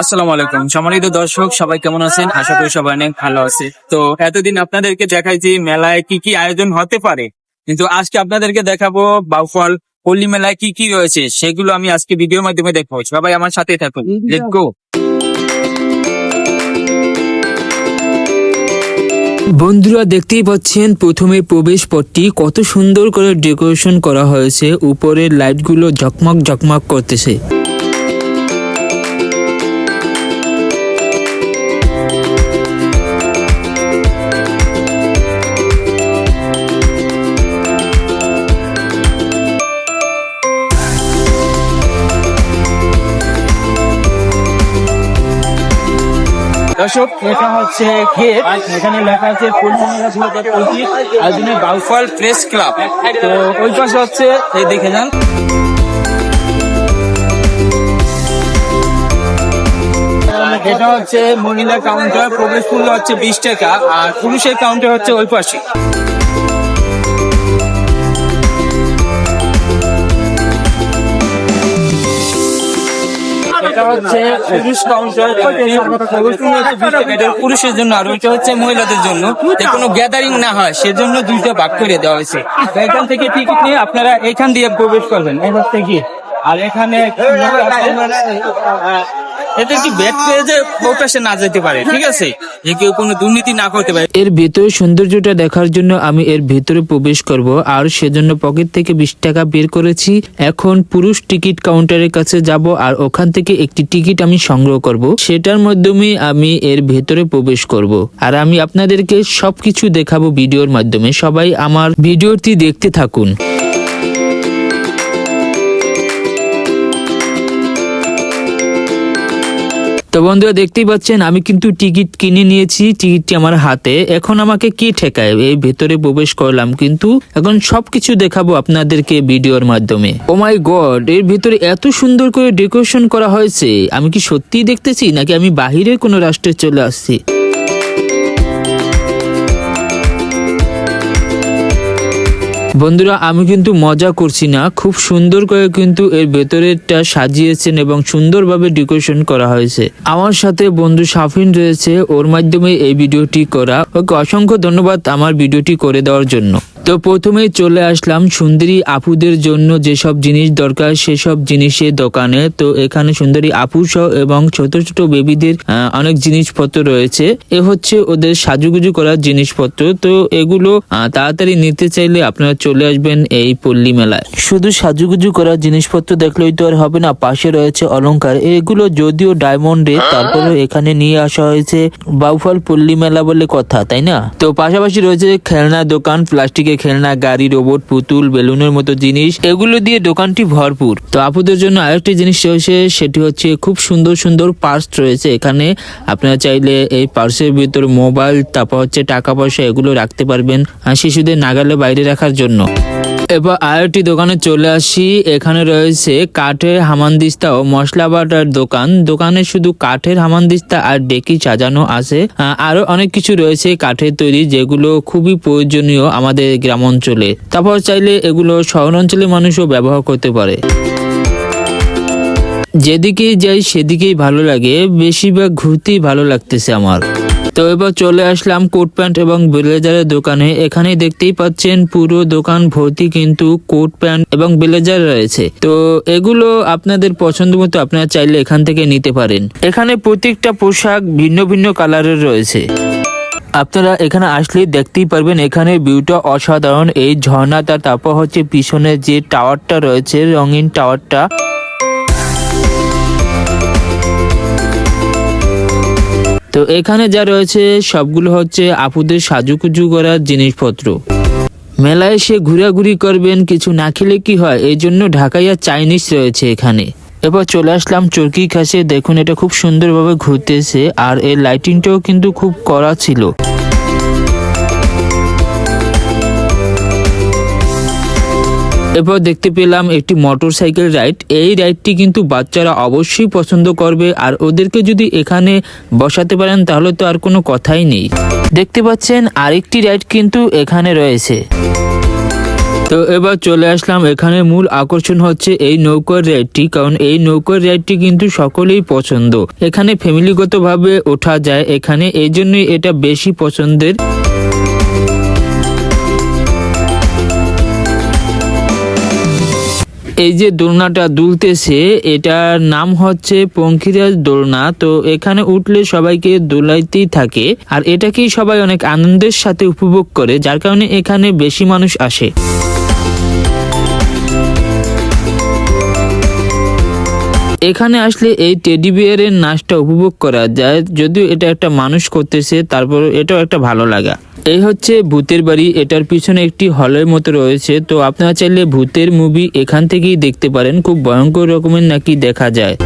আসসালামু আলাইকুম। সম্মানিত দর্শক, সবাই কেমন আছেন? আশা করি সবাই অনেক ভালো আছে। তো এতদিন আপনাদেরকে দেখাইছি মেলায় কি কি আয়োজন হতে পারে। কিন্তু আজকে আপনাদেরকে দেখাবো বাউফল পল্লী মেলায় কি কি রয়েছে, সেগুলো আমি আজকে ভিডিওর মাধ্যমে দেখাবো। সবাই আমার সাথে থাকুন। গো বন্ধুরা, দেখতেই পাচ্ছেন, প্রথমে প্রবেশ পথটি কত সুন্দর করে ডেকোরেশন করা হয়েছে। উপরের লাইটগুলো ঝকমক ঝকমক করতেছে। দর্শক, এটা হচ্ছে গেট। এখানে লেখা আছে আয়োজনে বাউফল প্রেস ক্লাব। তো ওই পাশে হচ্ছে, এই দেখে যান। এটা হচ্ছে মহিলা কাউন্টার, প্রবেশ মূল্য হচ্ছে বিশ টাকা, আর পুরুষের কাউন্টার হচ্ছে ওই পাশে। এটা হচ্ছে পুরুষ কাউন্টার প্রবেশ মূল্য হচ্ছে 20 টাকা। এটা পুরুষের জন্য আর ওইটা হচ্ছে মহিলাদের জন্য। যে কোনো গ্যাদারিং না হয় সেজন্য দুইটা ভাগ করে দেওয়া হয়েছে। এখান থেকে টিকিট নিয়ে আপনারা এখান দিয়ে প্রবেশ করবেন। এবার হচ্ছে কি আর এখানে এটা কি ব্যাট পেয়ে প্রকাশে না যেতে পারে ঠিক আছে যে কেউ কোনো দুর্নীতি না করতে পারে এর ভেতরে সৌন্দর্যটা দেখার জন্য আমি এর ভেতরে প্রবেশ করব আর সেজন্য পকেট থেকে বিশ টাকা বের করেছি এখন পুরুষ টিকিট কাউন্টারের কাছে যাব আর ওখান থেকে একটি টিকিট আমি সংগ্রহ করব সেটার মাধ্যমে আমি এর ভেতরে প্রবেশ করব আর আমি আপনাদেরকে সবকিছু দেখাবো ভিডিওর মাধ্যমে সবাই আমার ভিডিওটি দেখতে থাকুন তো বন্ধুরা দেখতেই পাচ্ছেন, আমি কিন্তু টিকিট কিনে নিয়েছি, টিকিটটি আমার হাতে। এখন আমাকে কি ঠেকায়? এই ভেতরে প্রবেশ করলাম, কিন্তু এখন সবকিছু দেখাবো আপনাদেরকে ভিডিওর মাধ্যমে। ও মাই গড, এর ভেতরে এত সুন্দর করে ডেকোরেশন করা হয়েছে। আমি কি সত্যিই দেখতেছি, নাকি আমি বাহিরের কোনো রাষ্ট্রে চলে আসছি? বন্ধুরা, আমি কিন্তু মজা করছি না। খুব সুন্দর করে কিন্তু এর ভেতরেরটা সাজিয়েছেন এবং সুন্দরভাবে ডেকোরেশন করা হয়েছে। আমার সাথে বন্ধু সাফিন রয়েছে, ওর মাধ্যমে এই ভিডিওটি করা। ওকে অসংখ্য ধন্যবাদ আমার ভিডিওটি করে দেওয়ার জন্য। তো প্রথমেই চলে আসলাম সুন্দরী আপুদের জন্য যেসব জিনিস দরকার সেসব জিনিসের দোকানে। তো এখানে সুন্দরী আপু সহ এবং ছোট ছোট বেবিদের অনেক জিনিসপত্র রয়েছে। এ হচ্ছে ওদের সাজুগুজু করার জিনিসপত্র। তো এগুলো তাড়াতাড়ি নিতে চাইলে আপনারা চলে আসবেন এই পল্লী মেলায়। শুধু সাজুগুজু করার জিনিসপত্র দেখলেই তো আর হবে না, পাশে রয়েছে অলংকার। এগুলো যদিও ডায়মন্ডে তারপরে এখানে নিয়ে আসা হয়েছে বাউফল পল্লী মেলা বলে কথা, তাই না? তো পাশাপাশি রয়েছে খেলনা দোকান, প্লাস্টিকের খেলনা, গাড়ি রোবট পুতুল, বেলুনের মতো জিনিস, এগুলো দিয়ে দোকানটি ভরপুর। তো আপুদের জন্য আরেকটি জিনিস রয়েছে, সেটি হচ্ছে খুব সুন্দর সুন্দর পার্স রয়েছে। এখানে আপনারা চাইলে এই পার্সের ভিতরে মোবাইল তারপর হচ্ছে টাকা পয়সা এগুলো রাখতে পারবেন শিশুদের নাগালে বাইরে রাখার জন্য। এবার আরেকটি দোকানে চলে আসি, এখানে রয়েছে কাঠের হামানদিস্তা ও মশলা বাটার দোকান। দোকানে শুধু কাঠের হামানদিস্তা আর ডেকি সাজানো আছে। আরও অনেক কিছু রয়েছে কাঠের তৈরি, যেগুলো খুবই প্রয়োজনীয় আমাদের গ্রাম অঞ্চলে তারপর চাইলে এগুলো শহর অঞ্চলের মানুষও ব্যবহার করতে পারে। যেদিকেই যাই সেদিকেই ভালো লাগে, বেশিরভাগ ঘুরতেই ভালো লাগতেছে আমার। তো এবার চলে আসলাম কোট প্যান্ট এবং ব্লেজারের দোকানে। এখানে দেখতেই পাচ্ছেন পুরো দোকান ভর্তি কিন্তু কোট প্যান্ট এবং ব্লেজার রয়েছে। তো এগুলো আপনাদের পছন্দ মতো আপনারা চাইলে এখান থেকে নিতে পারেন। এখানে প্রত্যেকটা পোশাক ভিন্ন ভিন্ন কালারের রয়েছে। আপনারা এখানে আসলেই দেখতেই পারবেন, এখানে ভিউটা অসাধারণ। এই ঝর্ণাটা তারপর হচ্ছে পিছনে যে টাওয়ারটা রয়েছে, রঙিন টাওয়ারটা। তো এখানে যা রয়েছে, সবগুলো হচ্ছে আপুদের সাজুকুজু করার জিনিসপত্র। মেলায় এসে ঘোরাঘুরি করবেন, কিছু না খেলে কি হয়? এই জন্য ঢাকাইয়া চাইনিজ রয়েছে এখানে। এবার চলে আসলাম চরকি খাসে দেখুন, এটা খুব সুন্দরভাবে ঘুরতেছে আর এর লাইটিংটাও কিন্তু খুব কড়া ছিল। এরপর দেখতে পেলাম একটি মোটরসাইকেল রাইড এই রাইডটি কিন্তু বাচ্চারা অবশ্যই পছন্দ করবে আর ওদেরকে যদি এখানে বসাতে পারেন, তাহলে তো আর কোনো কথাই নেই। দেখতে পাচ্ছেন, আরেকটি রাইড কিন্তু এখানে রয়েছে। তো এবার চলে আসলাম, এখানে মূল আকর্ষণ হচ্ছে এই নৌকার রাইডটি কারণ এই নৌকার রাইডটি কিন্তু সকলেই পছন্দ। এখানে ফ্যামিলিগতভাবে ওঠা যায়, এখানে এই জন্যই এটা বেশি পছন্দের। এই যে দোলনাটা দুলতেছে, এটার নাম হচ্ছে পঙ্খিরাজ দোলনা। তো এখানে উঠলে সবাইকে দোলাইতেই থাকে, আর এটাকেই সবাই অনেক আনন্দের সাথে উপভোগ করে, যার কারণে এখানে বেশি মানুষ আসে। এখানে আসলে এই টেডি বিয়ারের নাচটা উপভোগ করা যায়, যদিও এটা একটা মানুষ করতেছে তারপর এটাও একটা ভালো লাগা। এই হচ্ছে ভূতের বাড়ি, এটার পিছনে একটি হলের মতো রয়েছে, তো আপনারা চাইলে ভূতের মুভি এখান থেকেই দেখতে পারেন, খুব ভয়ঙ্কর রকমের নাকি দেখা যায়।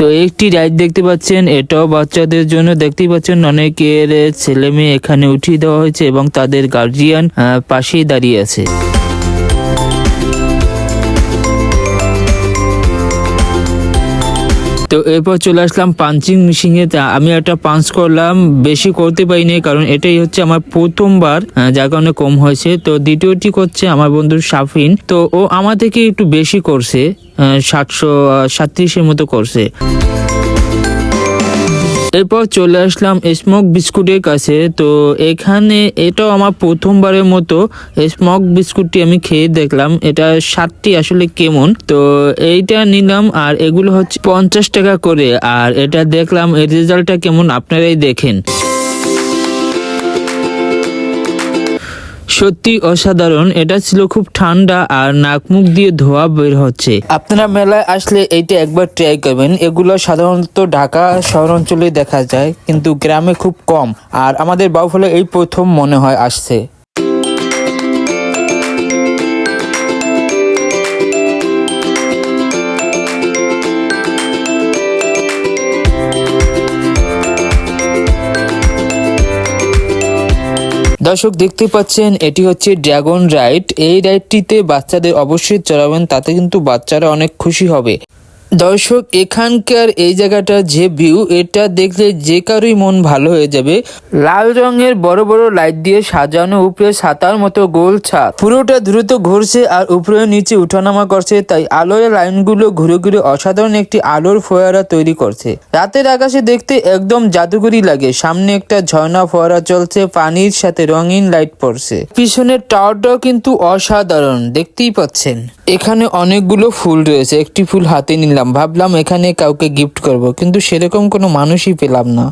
তো একটি রাইড দেখতে পাচ্ছেন, এটাও বাচ্চাদের জন্য দেখতেই পাচ্ছেন, অনেকের ছেলে মেয়ে এখানে উঠিয়ে দেওয়া হয়েছে এবং তাদের গার্জিয়ান পাশেই দাঁড়িয়ে আছে। তো এরপর চলে আসলাম পাঞ্চিং মেশিনে আমি একটা পাঞ্চ করলাম, বেশি করতে পারিনি, কারণ এটাই হচ্ছে আমার প্রথমবার যার কারণে কম হয়েছে। তো দ্বিতীয়টি করছে আমার বন্ধু সাফিন তো ও আমার থেকে একটু বেশি করছে সাতশো সাতত্রিশের মতো করছে। এরপর চলে আসলাম স্মোক বিস্কুটের কাছে। তো এখানে এটাও আমার প্রথমবারের মতো স্মোক বিস্কুটটি আমি খেয়ে দেখলাম। এটা সাতটি আসলে কেমন? তো এইটা নিলাম আর এগুলো হচ্ছে পঞ্চাশ টাকা করে। আর এটা দেখলাম এর রেজাল্টটা কেমন? আপনারাই দেখেন। সত্যি অসাধারণ। এটা ছিল খুব ঠান্ডা আর নাক মুখ দিয়ে ধোয়া বের হচ্ছে। আপনারা মেলায় আসলে এইটা একবার ট্রাই করবেন। এগুলো সাধারণত ঢাকা শহর অঞ্চলে দেখা যায়, কিন্তু গ্রামে খুব কম। আর আমাদের বাউফলে এই প্রথম মনে হয় আসছে। দর্শক দেখতে পাচ্ছেন, এটি হচ্ছে ড্রাগন রাইড। এই রাইডটিতে বাচ্চাদের অবশ্যই চড়াবেন, তাতে কিন্তু বাচ্চারা অনেক খুশি হবে। দর্শক, এখানকার এই জায়গাটা যে ভিউ এটা দেখলে যে কারোই মন ভালো হয়ে যাবে। লাল রঙের বড় বড় লাইট দিয়ে সাজানো উপরে ছাতার মতো গোল ছাদ পুরোটা দ্রুত ঘুরছে আর উপরে নিচে উঠানামা করছে, তাই আলোর লাইনগুলো ঘুরে ঘুরে অসাধারণ একটি আলোর ফোয়ারা তৈরি করছে। রাতের আকাশে দেখতে একদম জাদুকরি লাগে। সামনে একটা ঝর্ণা ফোয়ারা চলছে, পানির সাথে রঙিন লাইট পড়ছে। পিছনের টাওয়ারটাও কিন্তু অসাধারণ, দেখতেই পাচ্ছেন। এখানে অনেকগুলো ফুল রয়েছে, একটি ফুল হাতে নিলাম। ভাবলাম এখানে কাউকে গিফট করব কিন্তু সেরকম কোনো মানুষই পেলাম না।